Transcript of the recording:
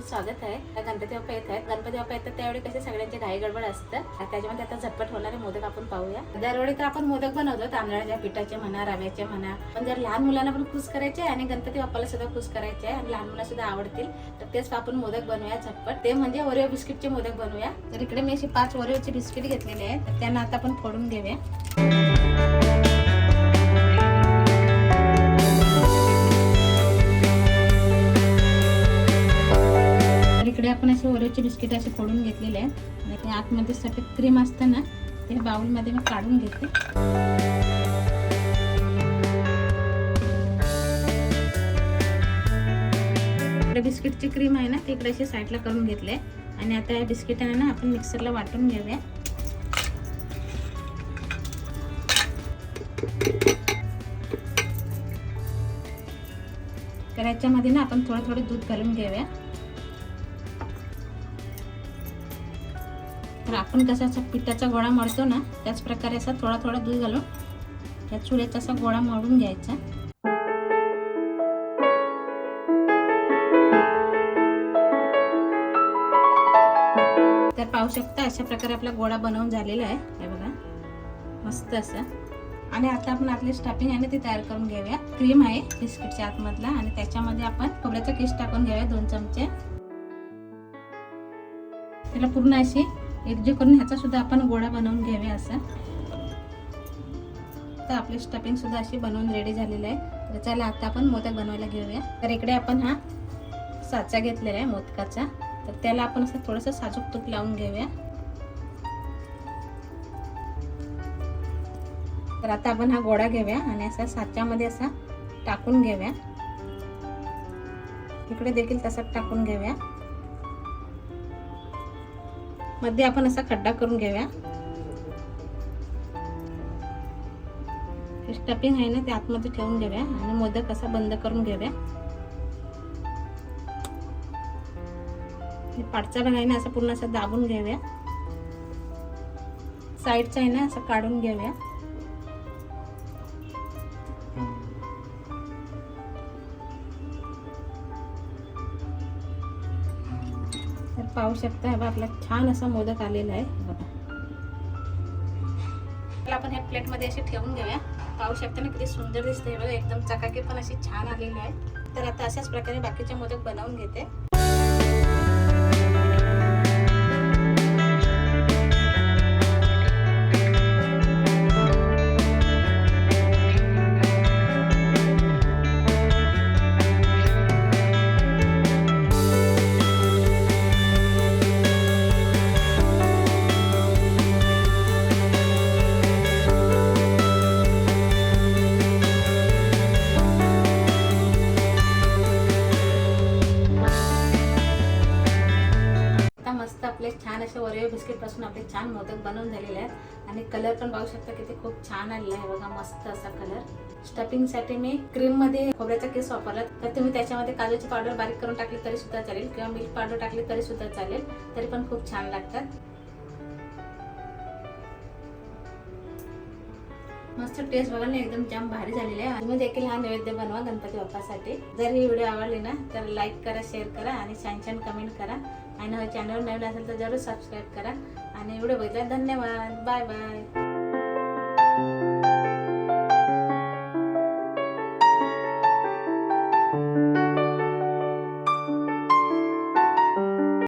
स्वागत आहे. गणपती बाप्पा येत आहेत. गणपती बाप्पा येतात त्यावेळी कसे सगळ्यांचे घाई गडबड असतं. आणि त्याच्यामध्ये आता झटपट होणारे मोदक आपण पाहूया. दरवेळी तर आपण मोदक बनवतो. तांदळाच्या पिठाचे म्हणा रव्याचे म्हणा. पण जर लहान मुलांना पण खुश करायचे आणि गणपती बाप्पाला सुद्धा खुश करायचे आहे आणि लहान मुलं सुद्धा आवडतील तर तेच आपण मोदक बनवूया झटपट. ते म्हणजे ओरिओ बिस्किटचे मोदक बनवूया. तर इकडे मी अशी पाच ओरिओचे बिस्किट घेतलेले आहेत. तर त्यांना आता आपण फोडून घेऊया आपण असे ओरिओचे बिस्किट असे फोडून घेतलेले आहेत. आणि ते आतमध्ये सफेद क्रीम असतं ना ते बाउलमध्ये मी काढून घेते. इकडे बिस्किटची क्रीम आहे ना ते इकडे अशी साईडला करून घेतले आणि आता या बिस्किटांना ना आपण मिक्सरला वाटून घेऊया. तर याच्यामध्ये ना आपण थोडं थोडं दूध घालून घेऊया. तर आपण कसा असा पिठाचा गोळा मळतो ना त्याच प्रकारे असा थोडा थोडा दूध घालून त्या चुड्याचा असा गोळा मळून घ्यायचा. तर पाहू शकता अशा प्रकारे आपला गोळा बनवून झालेला आहे. हे बघा मस्त असं. आणि आता आपण आपली स्टफिंग आहे ती तयार करून घेऊया. क्रीम आहे बिस्किटच्या आतमधला आणि त्याच्यामध्ये आपण खोबऱ्याचा केस टाकून घेऊया दोन चमचे. त्याला पूर्ण अशी एकजीव करून ह्याचा सुद्धा आपण गोळा बनवून घेऊया असं. तर आपली स्टफिंग सुद्धा अशी बनवून रेडी झालेली आहे. तर चला आता आपण मोदक बनवायला घेऊया. तर इकडे आपण हा साचा घेतलेला आहे मोदकाचा. तर त्याला आपण असं थोडंसं साजूक तूप लावून घेऊया. तर आता आपण हा गोळा घेऊया आणि असा साच्यामध्ये असा टाकून घेऊया. इकडे देखील तसा टाकून घेऊया. मध्ये आपण असा खड्डा करून घेऊया. स्टफिंग आहे ना ते आतमध्ये ठेवून घेऊया आणि मोदक असा बंद करून घेऊया. पाठचा भाग आहे ना असं पूर्ण असं दाबून घेऊया. साईडचा आहे ना असं काढून घेऊया. पाहू शकता बा आपला छान असा मोदक आलेला आहे. बघा. आपण ह्या प्लेटमध्ये असे ठेवून घेऊया. पाहू शकता ना किती सुंदर दिसते बघा एकदम चकाकी पण अशी छान आलेली आहे. तर आता अशाच प्रकारे बाकीचे मोदक बनवून घेते. आपले छान असे ओरिओ बिस्किटपासून आपले छान मोदक बनवून झालेले आहेत. आणि कलर पण पाहू शकता की ते खूप छान आलेला आहे बघा मस्त असा कलर स्टफिंगसाठी मी क्रीममध्ये खोबऱ्याचा केस वापरला. तर तुम्ही त्याच्यामध्ये काजूची पावडर बारीक करून टाकली तरी सुद्धा चालेल किंवा मिल्क पावडर टाकली तरी सुद्धा चालेल. तरी पण खूप छान लागतात. मस्त टेस्ट बघा ना एकदम जाम भारी झालेली आहे. तुम्ही देखील हा नैवेद्य बनवा गणपती बाप्पासाठी. जर ही व्हिडिओ आवडली ना तर लाईक करा शेअर करा आणि छान छान कमेंट करा. आणि चॅनल नवीन असेल तर जरूर सबस्क्राईब करा. आणि व्हिडिओ बघितला धन्यवाद. Bye bye